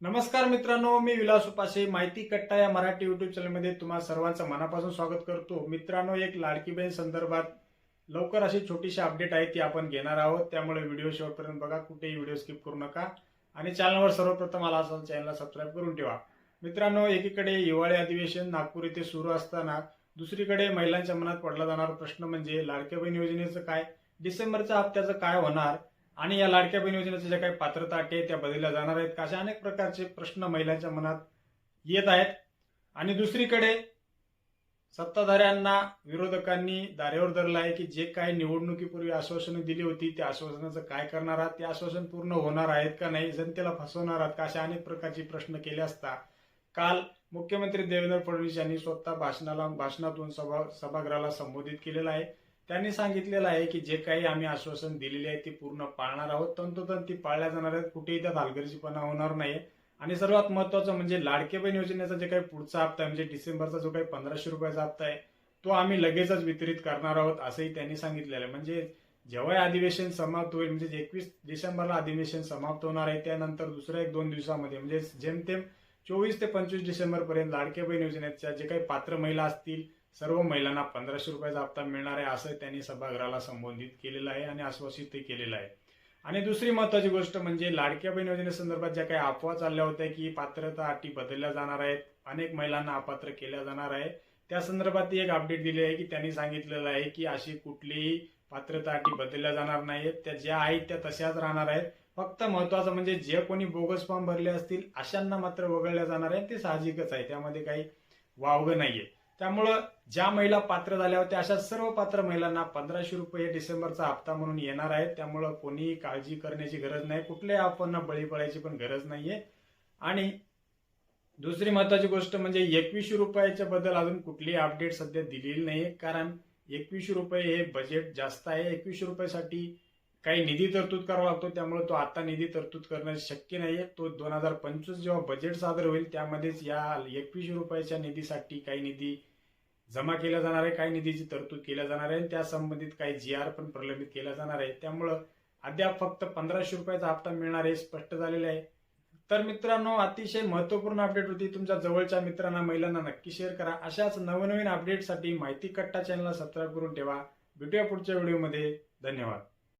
नमस्कार मित्रांनो मी विलास उपासे माहिती कट्टा या मराठी युट्यूब चॅनलमध्ये तुम्हाला सर्वांचं मनापासून स्वागत करतो. मित्रांनो एक लाडकी बहीण संदर्भात लवकर अशी छोटीशी अपडेट आहे ती आपण घेणार आहोत. त्यामुळे व्हिडिओ शेवटपर्यंत बघा कुठेही व्हिडिओ स्किप करू नका. आणि चॅनलवर सर्वप्रथम आला असाल चॅनलला सबस्क्राईब करून ठेवा. मित्रांनो एकीकडे हिवाळी अधिवेशन नागपूर येथे सुरू असताना दुसरीकडे महिलांच्या मनात पडला जाणारा प्रश्न म्हणजे लाडक्या बहीण योजनेचं काय? डिसेंबरच्या हप्त्याचं काय होणार? आणि या लाडक्या बहीण योजनेच्या ज्या काही पात्रता अटी आहेत त्या बदलल्या जाणार आहेत का? अशा अनेक प्रकारचे प्रश्न महिलांच्या मनात येत आहेत. आणि दुसरीकडे सत्ताधाऱ्यांना विरोधकांनी दारेवर धरलं आहे की जे काही निवडणुकीपूर्वी आश्वासनं दिली होती त्या आश्वासनाचं काय करणार आहात? ते आश्वासन पूर्ण होणार आहेत का नाही? जनतेला फसवणार आहात का? अशा अनेक प्रकारचे प्रश्न केले असता काल मुख्यमंत्री देवेंद्र फडणवीस यांनी स्वतः भाषणाला भाषणातून सभा सभागृहाला संबोधित केलेलं आहे. त्यांनी सांगितलेलं आहे की जे काही आम्ही आश्वासन दिलेले आहे ते पूर्ण पाळणार आहोत. तंतोतंत ती पाळल्या जाणार आहेत. कुठेही त्यात हलगर्जीपणा होणार नाही. आणि सर्वात महत्वाचं म्हणजे लाडके बहीण योजनेचा जे काही पुढचा हप्ता आहे म्हणजे डिसेंबरचा जो काही पंधराशे रुपयाचा हप्ता आहे तो आम्ही लगेचच वितरित करणार आहोत असंही त्यांनी सांगितलेलं आहे. म्हणजे जेव्हा अधिवेशन समाप्त होईल म्हणजे एकवीस डिसेंबरला अधिवेशन समाप्त होणार आहे त्यानंतर दुसऱ्या एक दोन दिवसामध्ये म्हणजे जेमतेम चोवीस ते पंचवीस डिसेंबर पर्यंत लाडके बहीण योजनेच्या जे काही पात्र महिला असतील सर्व महिलांना पंधराशे रुपयाचा हप्ता मिळणार आहे असं त्यांनी सभागृहाला संबोधित केलेलं आहे आणि आश्वासितही केलेलं आहे. आणि दुसरी महत्वाची गोष्ट म्हणजे लाडक्या बहीण योजनेसंदर्भात ज्या काही अफवा चालल्या होत्या की पात्रता अटी बदलल्या जाणार आहेत अनेक महिलांना अपात्र केल्या जाणार आहे त्या संदर्भात ती एक अपडेट दिली आहे की त्यांनी सांगितलेलं आहे की अशी कुठलीही पात्रता अटी बदलल्या जाणार नाहीत त्या ज्या आहेत त्या तशाच राहणार आहेत. फक्त महत्वाचं म्हणजे जे कोणी बोगस फॉर्म भरले असतील अशांना मात्र वगळल्या जाणार आहे ते साहजिकच आहे त्यामध्ये काही वावगं नाहीये. त्यामुळं ज्या महिला पात्र झाल्या होत्या अशा सर्व पात्र महिलांना पंधराशे रुपये डिसेंबरचा हप्ता म्हणून येणार आहेत. त्यामुळं कोणीही काळजी करण्याची गरज नाही. कुठल्याही आपण बळी पडायची पण गरज नाहीये. आणि दुसरी महत्वाची गोष्ट म्हणजे एकवीसशे रुपयाच्या बद्दल अजून कुठलीही अपडेट सध्या दिलेली नाही कारण एकवीसशे रुपये हे बजेट जास्त आहे. एकवीसशे रुपयासाठी काही निधी तरतूद करावा लागतो. त्यामुळे तो आता निधी तरतूद करणं शक्य नाहीये. तो दोन हजार पंचवीस जेव्हा बजेट सादर होईल त्यामध्येच या एकवीसशे रुपयाच्या निधीसाठी काही निधी जमा केला जाणार आहे काही निधीची तरतूद केल्या जाणार आहे आणि त्या संबंधित काही जी आर पण प्रलंबित केला जाणार आहे. त्यामुळं अद्याप फक्त पंधराशे रुपयाचा हप्ता मिळणार आहे स्पष्ट झालेलं आहे. तर मित्रांनो अतिशय महत्त्वपूर्ण अपडेट होती. तुमच्या जवळच्या मित्रांना महिलांना नक्की शेअर करा. अशाच नवनवीन अपडेटसाठी माहिती कट्टा चॅनलला सबस्क्राईब करून ठेवा. भेटूया पुढच्या व्हिडिओमध्ये धन्यवाद.